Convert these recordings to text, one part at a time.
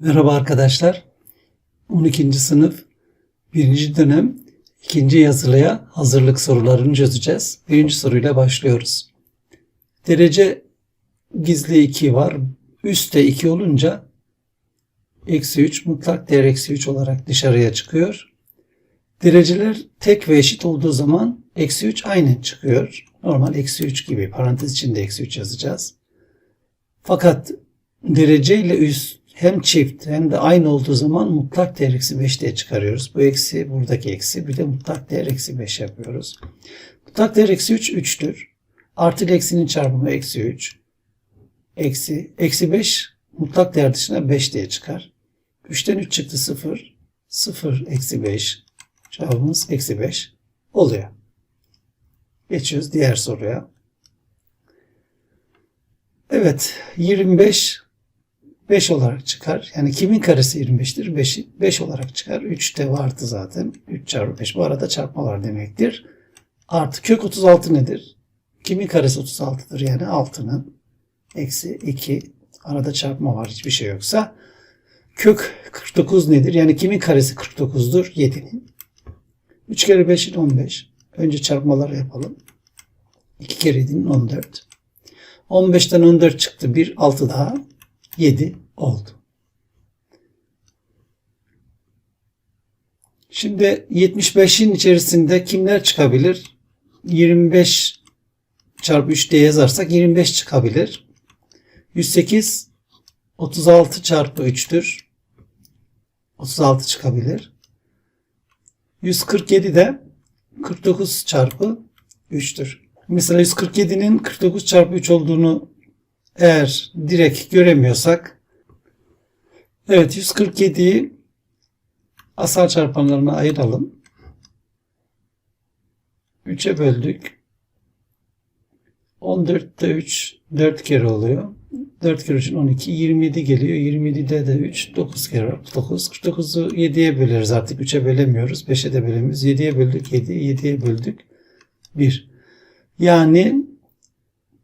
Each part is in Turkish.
Merhaba arkadaşlar. 12. sınıf 1. dönem 2. yazılıya hazırlık sorularını çözeceğiz. Birinci soruyla başlıyoruz. Derece gizli 2 var. Üste 2 olunca eksi 3 mutlak değer eksi 3 olarak dışarıya çıkıyor. Dereceler tek ve eşit olduğu zaman eksi 3 aynen çıkıyor. Normal eksi 3 gibi parantez içinde eksi 3 yazacağız. Fakat derece ile üst hem çift hem de aynı olduğu zaman mutlak değer eksi 5 diye çıkarıyoruz. Bu eksi buradaki eksi bir de mutlak değer eksi 5 yapıyoruz. Mutlak değer eksi 3 3'tür. Artı eksinin çarpımı eksi 3. Eksi, eksi 5 mutlak değer dışına 5 diye çıkar. 3'ten 3 çıktı 0. 0 eksi 5. Cevabımız eksi 5 oluyor. Geçiyoruz diğer soruya. Evet 25 5 olarak çıkar. Yani kimin karesi 25'tir? 5, 5 olarak çıkar. 3 de vardı zaten. 3 çarpı 5. Bu arada çarpma var demektir. Artı kök 36 nedir? Kimin karesi 36'dır? Yani 6'nın eksi 2. Arada çarpma var hiçbir şey yoksa. Kök 49 nedir? Yani kimin karesi 49'dur? 7'nin. 3 kere 5'in 15. Önce çarpmaları yapalım. 2 kere 7'nin 14. 15'ten 14 çıktı. 1, 6 daha. 7 oldu. Şimdi 75'in içerisinde kimler çıkabilir? 25 çarpı 3 diye yazarsak 25 çıkabilir. 108 36 çarpı 3'tür. 36 çıkabilir. 147 de 49 çarpı 3'tür. Mesela 147'nin 49 çarpı 3 olduğunu eğer direkt göremiyorsak evet 147'yi asal çarpanlarına ayıralım. 3'e böldük. 14'te 3 4 kere oluyor. 4 kere 3'ün 12. 27 geliyor. 27'de de 3 9 kere 9. 49'u 7'ye böleriz artık. 3'e bölemiyoruz. 5'e de bölemiyoruz. 7'ye böldük 7. 7'ye böldük 1. Yani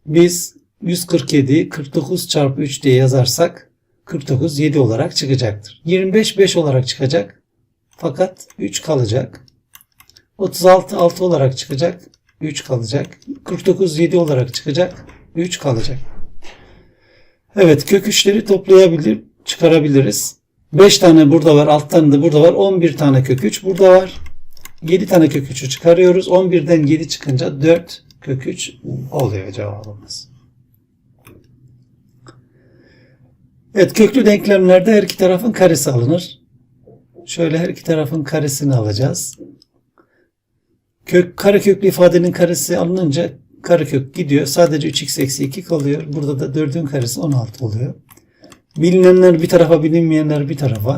biz 147 49 çarpı 3 diye yazarsak 49 7 olarak çıkacaktır. 25 5 olarak çıkacak. Fakat 3 kalacak. 36 6 olarak çıkacak. 3 kalacak. 49 7 olarak çıkacak. 3 kalacak. Evet kök 3'leri toplayabilir, çıkarabiliriz. 5 tane burada var, 6 tane de burada var. 11 tane kök 3 burada var. 7 tane kök 3'ü çıkarıyoruz. 11'den 7 çıkınca 4 kök 3 oluyor cevabımız. Evet köklü denklemlerde her iki tarafın karesi alınır. Şöyle her iki tarafın karesini alacağız. Kök, kareköklü ifadenin karesi alınınca karekök gidiyor. Sadece 3x eksi 2 kalıyor. Burada da 4'ün karesi 16 oluyor. Bilinenler bir tarafa bilinmeyenler bir tarafa.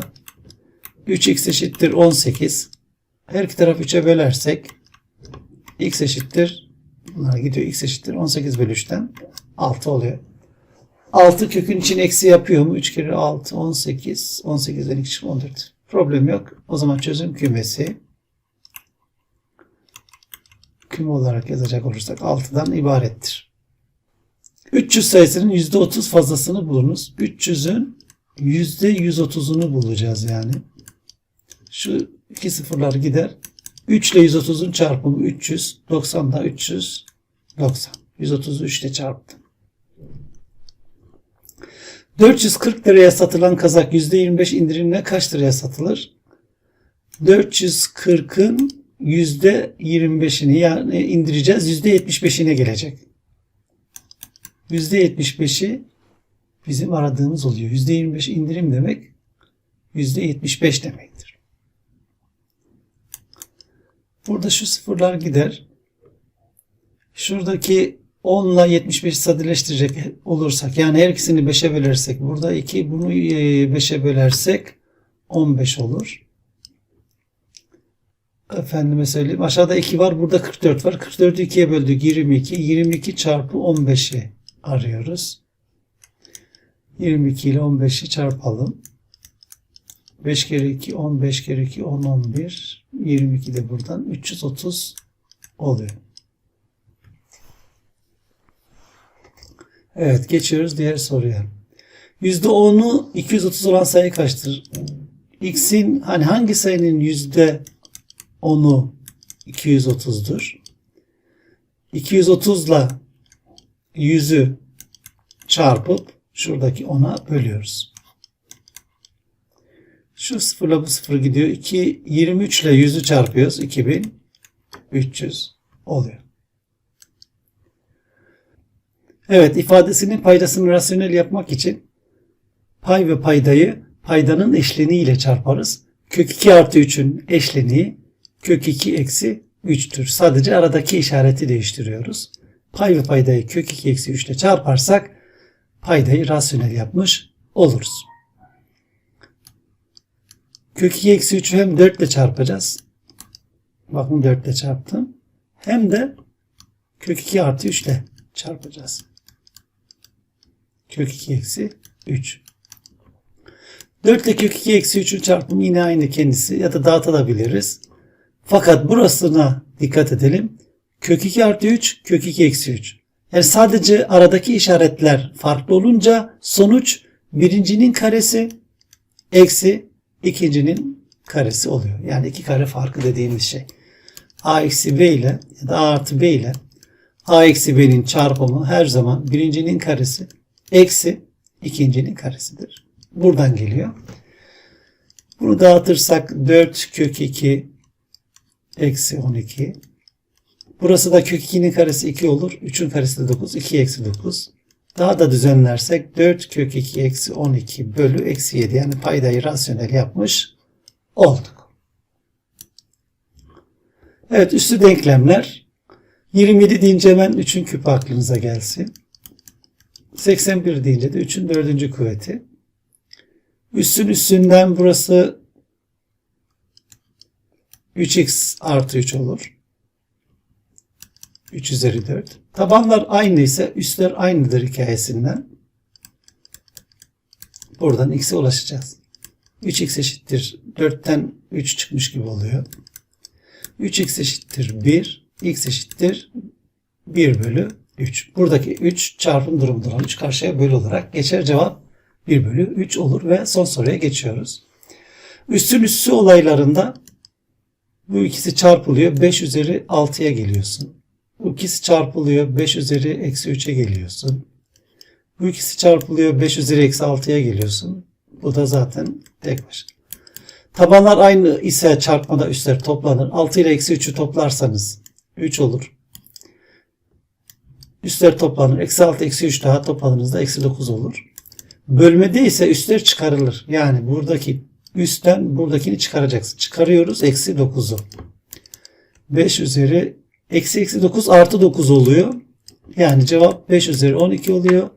3x eşittir 18. Her iki tarafı 3'e bölersek x eşittir bunlar gidiyor x eşittir 18 bölü 3'ten 6 oluyor. 6 kökün için eksi yapıyor mu? 3 kere 6 18. 18'den 2 çıkıyor 14. Problem yok. O zaman çözüm kümesi küme olarak yazacak olursak 6'dan ibarettir. 300 sayısının %30 fazlasını bulunuz. 300'ün %130'unu bulacağız yani. Şu iki sıfırlar gider. 3 ile 130'un çarpımı 300. 90 da 390. 130'u 3 ile çarptım. 440 liraya satılan kazak %25 indirimle kaç liraya satılır? 440'ın %25'ini yani indireceğiz. %75'ine gelecek. %75'i bizim aradığımız oluyor. %25 indirim demek %75 demektir. Burada şu sıfırlar gider. Şuradaki 10 ile 75 sadeleştirecek olursak yani her ikisini 5'e bölersek burada 2 bunu 5'e bölersek 15 olur. Efendime söyleyeyim aşağıda 2 var burada 44 var. 44'ü 2'ye böldük 22. 22 çarpı 15'i arıyoruz. 22 ile 15'i çarpalım. 5 kere 2 15 kere 2 10 11 22 de buradan 330 oluyor. Evet geçiyoruz diğer soruya. %10'u 230 olan sayı kaçtır? X'in hani hangi sayının %10'u 230'dur? 230 ile 100'ü çarpıp şuradaki 10'a bölüyoruz. Şu sıfırla bu sıfır gidiyor. 2, 23 ile 100'ü çarpıyoruz. 2300 oluyor. Evet ifadesinin paydasını rasyonel yapmak için pay ve paydayı paydanın eşleniği ile çarparız. Kök 2 artı 3'ün eşleniği kök 2 eksi 3'tür. Sadece aradaki işareti değiştiriyoruz. Pay ve paydayı kök 2 eksi 3 ile çarparsak paydayı rasyonel yapmış oluruz. Kök 2 eksi 3'ü hem 4 ile çarpacağız. Bakın 4 ile çarptım. Hem de kök 2 artı 3 ile çarpacağız. Kök 2 eksi 3. 4 ile kök 2 eksi 3'ün çarpımı yine aynı kendisi ya da dağıtabiliriz. Fakat burasına dikkat edelim. Kök 2 artı 3, kök 2 eksi 3. Yani sadece aradaki işaretler farklı olunca sonuç birincinin karesi eksi ikincinin karesi oluyor. Yani iki kare farkı dediğimiz şey. A eksi B ile ya da A artı B ile A eksi B'nin çarpımı her zaman birincinin karesi eksi ikincinin karesidir. Buradan geliyor. Bunu dağıtırsak 4 kök 2 eksi 12. Burası da kök 2'nin karesi 2 olur. 3'ün karesi de 9. 2 eksi 9. Daha da düzenlersek 4 kök 2 eksi 12 bölü eksi 7. Yani paydayı rasyonel yapmış olduk. Evet üstü denklemler. 27 deyince hemen 3'ün küpü aklınıza gelsin. 81 deyince de 3'ün dördüncü kuvveti. Üstün üstünden burası 3x artı 3 olur. 3 üzeri 4. Tabanlar aynı ise üstler aynıdır hikayesinden. Buradan x'e ulaşacağız. 3x eşittir 4'ten 3 çıkmış gibi oluyor. 3x eşittir 1. x eşittir 1 bölü 3. Buradaki 3 çarpım durumundan 3 karşıya bölü olarak geçer. Cevap 1 bölü 3 olur ve son soruya geçiyoruz. Üstün üssü olaylarında bu ikisi çarpılıyor. 5 üzeri 6'ya geliyorsun. Bu ikisi çarpılıyor. 5 üzeri eksi 3'e geliyorsun. Bu ikisi çarpılıyor. 5 üzeri eksi 6'ya geliyorsun. Bu da zaten tek başına. Tabanlar aynı ise çarpmada üstler toplanır. 6 ile eksi 3'ü toplarsanız 3 olur. Üstler toplanır. Eksi 6 eksi 3 daha topladığınızda eksi 9 olur. Bölmede ise üstler çıkarılır. Yani buradaki üstten buradakini çıkaracaksın. Çıkarıyoruz. Eksi 9'u. 5 üzeri eksi eksi 9 artı 9 oluyor. Yani cevap 5 üzeri 12 oluyor.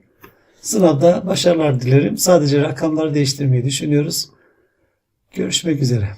Sınavda başarılar dilerim. Sadece rakamları değiştirmeyi düşünüyoruz. Görüşmek üzere.